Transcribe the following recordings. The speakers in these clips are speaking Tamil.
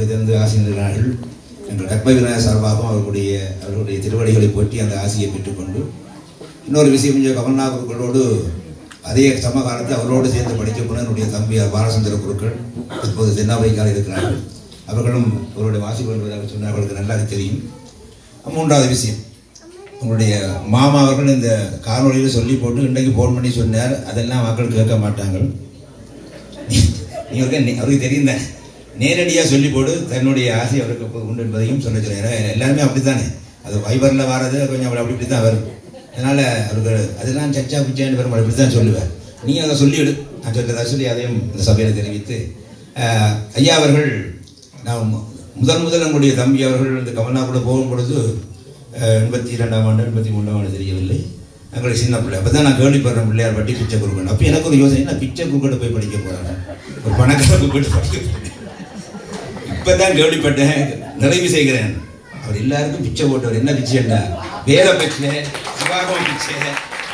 வருகிறந்து ஆசிரியர்கள் என்ற கற்ப விநாயகர் சார்பாகவும் அவர்களுடைய அவர்களுடைய திருவடிகளை போற்றி அந்த ஆசியை பெற்றுக்கொண்டு இன்னொரு விஷயம் கொஞ்சம் கமல்நாத் குருக்களோடு அதே சமகாலத்தில் அவரோடு சேர்ந்து படிக்க போன என்னுடைய தம்பி பாலசந்திர குருக்கள் இப்போது தென்னாப்பிரிக்காவில் இருக்கிறார்கள். அவர்களும் அவருடைய வாசி கொள்வதாக சொன்னால் அவர்களுக்கு நல்லா தெரியும். மூன்றாவது விஷயம். உங்களுடைய மாமா அவர்கள் இந்த காணொலியில் சொல்லி போட்டு இன்றைக்கு ஃபோன் பண்ணி சொன்னார் அதெல்லாம் மக்கள் கேட்க மாட்டாங்க நீங்கள் அவருக்கு தெரியும் தான்? நேரடியாக சொல்லி போடு தன்னுடைய ஆசை அவருக்கு உண்டு என்பதையும் சொல்ல சொல்லுறேன் எல்லாருமே அப்படித்தானே. அது வைபரில் வர்றது கொஞ்சம் அப்படி அப்படி தான் வரும். அதனால் அவருக்கு அதெல்லாம் சச்சா பிச்சான்னு வரும் அப்படி தான் சொல்லுவார். நீங்கள் அதை சொல்லிவிடு. நான் சொல்கிறதா சொல்லி அதையும் இந்த சபையில் தெரிவித்து ஐயா அவர்கள் நான் முதன் முதல் முதல் நம்முடைய தம்பி அவர்கள் இந்த கமல்னா கூட போகும் பொழுது எண்பத்தி இரண்டாம் ஆண்டு எண்பத்தி மூணாம் ஆண்டு தெரியவில்லை. எங்களுக்கு சின்ன பிள்ளை. அப்போ தான் நான் கேள்விப்படுறேன் பிள்ளையார் பட்டி பிச்சை கொடுக்கணும் அப்போ எனக்கு ஒரு யோசனை நான் பிச்சை குருக்கிட்ட போய் படிக்க போகிறேன் ஒரு பணக்கார போயிட்டு படிக்க போகிறேன் இப்போ தான் கேள்விப்பட்டேன் நிறைவு செய்கிறேன். அவர் எல்லாருக்கும் பிச்சை போட்டவர் என்ன பிச்சைண்டா என்ன வேத பிச்சை சிவாகம் பிச்சை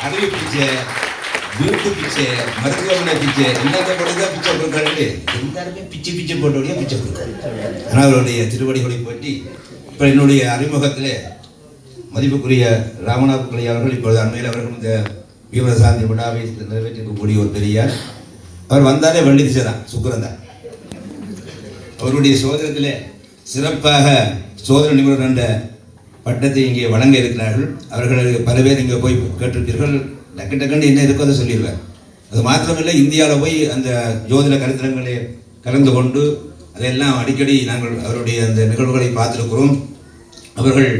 அறிவு பிச்சை வீட்டு பிச்சை மருத்துவமனை பிச்சை எல்லாத்த போட்டு தான் பிச்சை கொடுக்காரு எல்லாருமே பிச்சை பிச்சை போட்டவரையே பிச்சை கொடுக்காரு ஆனால் அவருடைய திருவடிகளை பற்றி இப்போ என்னுடைய அறிமுகத்தில் மதிப்புக்குரிய ராமநாத் பிள்ளை அவர்கள் இப்பொழுது அண்மையில் அவர்கள் இந்த வீரசாந்தி விழாவை நிறைவேற்றிருக்கக்கூடிய ஒரு பெரியார். அவர் வந்தாலே வள்ளி திசை தான் சுக்கரன் தான். அவருடைய சோதனத்தில் சிறப்பாக சோதனை நிபுணர் என்ற பட்டத்தை இங்கே வழங்க இருக்கிறார்கள். அவர்களுக்கு பல பேர் இங்கே போய் கேட்டிருப்பீர்கள் டக்கு டக்குன்னு என்ன இருக்கோ அதை சொல்லிடுவார். அது மாத்திரமில்லை இந்தியாவில் போய் அந்த ஜோதிட கருத்தரங்களை கலந்து கொண்டு அதையெல்லாம் அடிக்கடி நாங்கள் அவருடைய அந்த நிகழ்வுகளை பார்த்துருக்கிறோம். அவர்கள்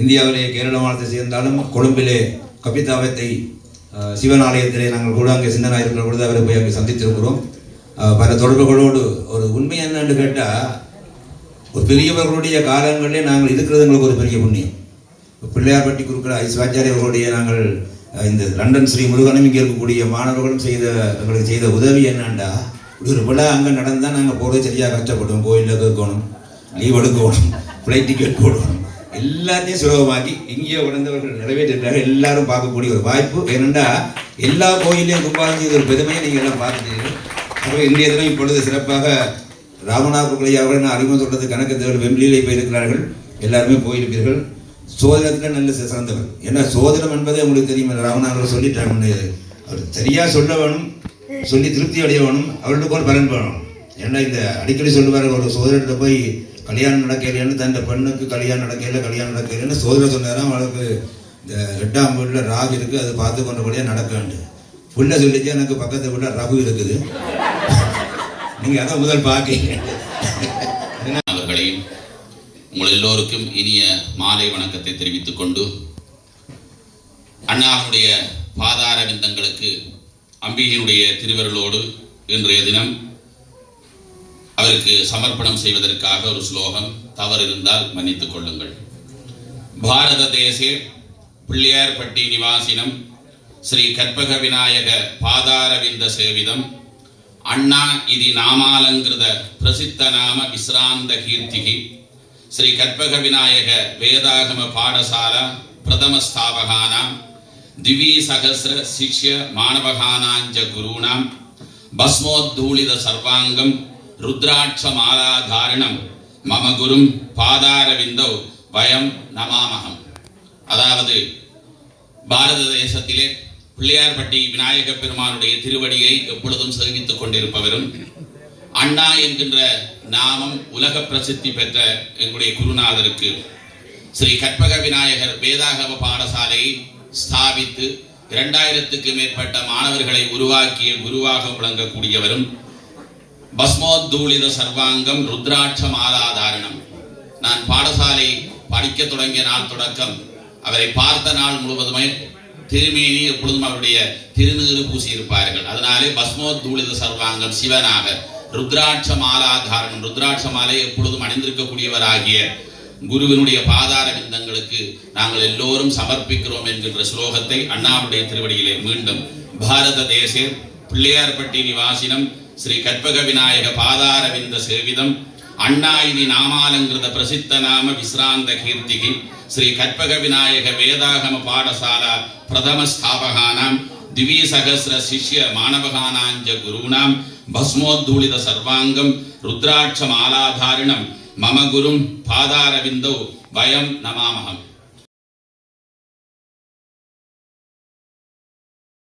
இந்தியாவிலே கேரள மாநிலத்தை சேர்ந்தாலும் கொழும்பிலே கபிதாவத்தை சிவன் ஆலயத்திலே நாங்கள் கூட அங்கே சின்னனாக இருக்கிற பொழுது அவரை போய் அங்கே சந்தித்திருக்கிறோம். பல தொடர்புகளோடு. ஒரு உண்மை என்னன்னு கேட்டால் ஒரு பெரியவர்களுடைய காலங்களிலே நாங்கள் இருக்கிறது எங்களுக்கு ஒரு பெரிய புண்ணியம். பிள்ளையார்பட்டி குருக்கள் ஐஸ்வாச்சாரி அவர்களுடைய நாங்கள் இந்த லண்டன் ஸ்ரீ முருகனும் இங்கே இருக்கக்கூடிய மாணவர்களும் செய்த எங்களுக்கு செய்த உதவி என்னண்டா? இப்படி ஒரு விழா அங்கே நடந்தால் நாங்கள் போகிறது சரியாக கஷ்டப்படுவோம் கோயிலில் கேட்கணும் லீவ் எடுக்கணும் ஃப்ளைட் டிக்கெட் போடணும். எல்லாத்தையும் சுலபமாக்கி இங்கே உணர்ந்தவர்கள் நிறைவேற்றிருக்காங்க. எல்லாரும் பார்க்கக்கூடிய ஒரு வாய்ப்பு. ஏனெண்டா எல்லா கோயிலையும் கும்பாலம் செய்த ஒரு பெருமையை நீங்கள் எல்லாம் பார்த்துட்டீங்க ஆகவே இன்றைய தினம் இப்பொழுது சிறப்பாக ராமநாத பிள்ளை அவர்கள் நான் அறிமுகம் சொல்றது கணக்கு தேவர் வெம்பிலியிலே போயிருக்கிறார்கள். எல்லாருமே போயிருப்பீர்கள். சோதனத்தில் நல்ல சிறந்தவர் ஏன்னா சோதனம் என்பதே உங்களுக்கு தெரியும் ராமநாதர் சொல்லிட்டாங்க அவர் சரியாக சொல்ல வேணும் சொல்லி திருப்தி அடைய வேணும் அவர்களுக்கு ஒரு பலன் வேணும். ஏன்னா இந்த அடிக்கடி சொல்லுவார் ஒரு சோதரத்தை போய் கல்யாணம் நடக்கலைன்னு தன் பெண்ணுக்கு கல்யாணம் நடக்கல கல்யாணம் நடக்கலைன்னு சோதனை சொன்னாராம் அவளுக்கு இந்த எட்டாம் வீட்டில் ராகு இருக்குது அது பார்த்து கொண்டபடியாக நடக்க வேண்டும். புள்ள சொல்லிச்சு எனக்கு பக்கத்து உள்ள ரகு இருக்குது. நீங்கள் அதான் முதல் பார்க்கீங்க அவர்களையும் உங்கள் எல்லோருக்கும் இனிய மாலை வணக்கத்தை தெரிவித்துக் கொண்டு அண்ணாவுடைய பாதார விந்தங்களுக்கு அம்பிகையினுடைய திருவருளோடு இன்றைய தினம் அவருக்கு சமர்ப்பணம் செய்வதற்காக ஒரு ஸ்லோகம் தவறு இருந்தால் மன்னித்துக் கொள்ளுங்கள். பாரத தேசே பிள்ளையார்பட்டி நிவாசினம் ஸ்ரீ கற்பக விநாயக பாதாரவிந்த சேவிதம். அண்ணா இதி நாமாலங்கிருத பிரசித்த நாம விஸ்ராந்த கீர்த்திகி. ஸ்ரீ கற்பக விநாயக வேதாகம பாடசால பிரதம ஸ்தாபகானாம் திவி சகசிர சிஷ்ய மாணவகானாஞ்ச குருணாம் பஸ்மோத்தூளித சர்வாங்கம் ருத்ராட்ச மாலாதாரணம் மம குரும் பாதாரவிந்தோ வயம் நமாமகம். அதாவது பாரத தேசத்திலே பிள்ளையார்பட்டி விநாயக பெருமானுடைய திருவடியை எப்பொழுதும் சேவித்துக் கொண்டிருப்பவரும் அண்ணா என்கின்ற நாமம் உலக பிரசித்தி பெற்ற எங்களுடைய குருநாதருக்கு ஸ்ரீ கற்பக விநாயகர் வேதாகவ பாடசாலையை ஸ்தாபித்து இரண்டாயிரத்துக்கு மேற்பட்ட மாணவர்களை உருவாக்கிய குருவாக விளங்கக்கூடியவரும் பஸ்மோத்தூளித சர்வாங்கம் ருத்ராட்ச மாலாதாரணம் நான் பாடசாலை படிக்க தொடங்கிய நாள் தொடக்கம். அவரை பார்த்த நாள் முழுவதுமே திருமேனி எப்பொழுதும் அவருடைய திருநீறு பூசியிருப்பார்கள். அதனாலே பஸ்மோத்தூளித சர்வாங்கம் சிவனாக ருத்ராட்ச மாலாதாரணம் ருத்ராட்ச மாலை எப்பொழுதும் அணிந்திருக்கக்கூடியவராகிய குருவினுடைய பாதார விந்தங்களுக்கு நாங்கள் எல்லோரும் சமர்ப்பிக்கிறோம் என்கின்ற ஸ்லோகத்தை அண்ணாவுடைய திருவடியிலே மீண்டும் பாரத தேசே பிள்ளையார்பட்டி நிவாசினம் ஸ்ரீ கற்பக விநாயக பாதார விந்த சேவிதம் அண்ணா இனி நாமாலங்கிருத பிரசித்த நாம விஸ்ராந்த கீர்த்திகி ஸ்ரீ கற்பக விநாயக வேதாகம பாடசாலா பிரதம ஸ்தாபகானாம் திவி சகசிர சிஷ்ய மாணவகானாஞ்ச குருணாம் பஸ்மோத்தூளித சர்வாங்கம் ருத்ராட்ச மாலாதாரிணம் மம குரும் பாதாரவிந்தோ வயம் நமாமகம்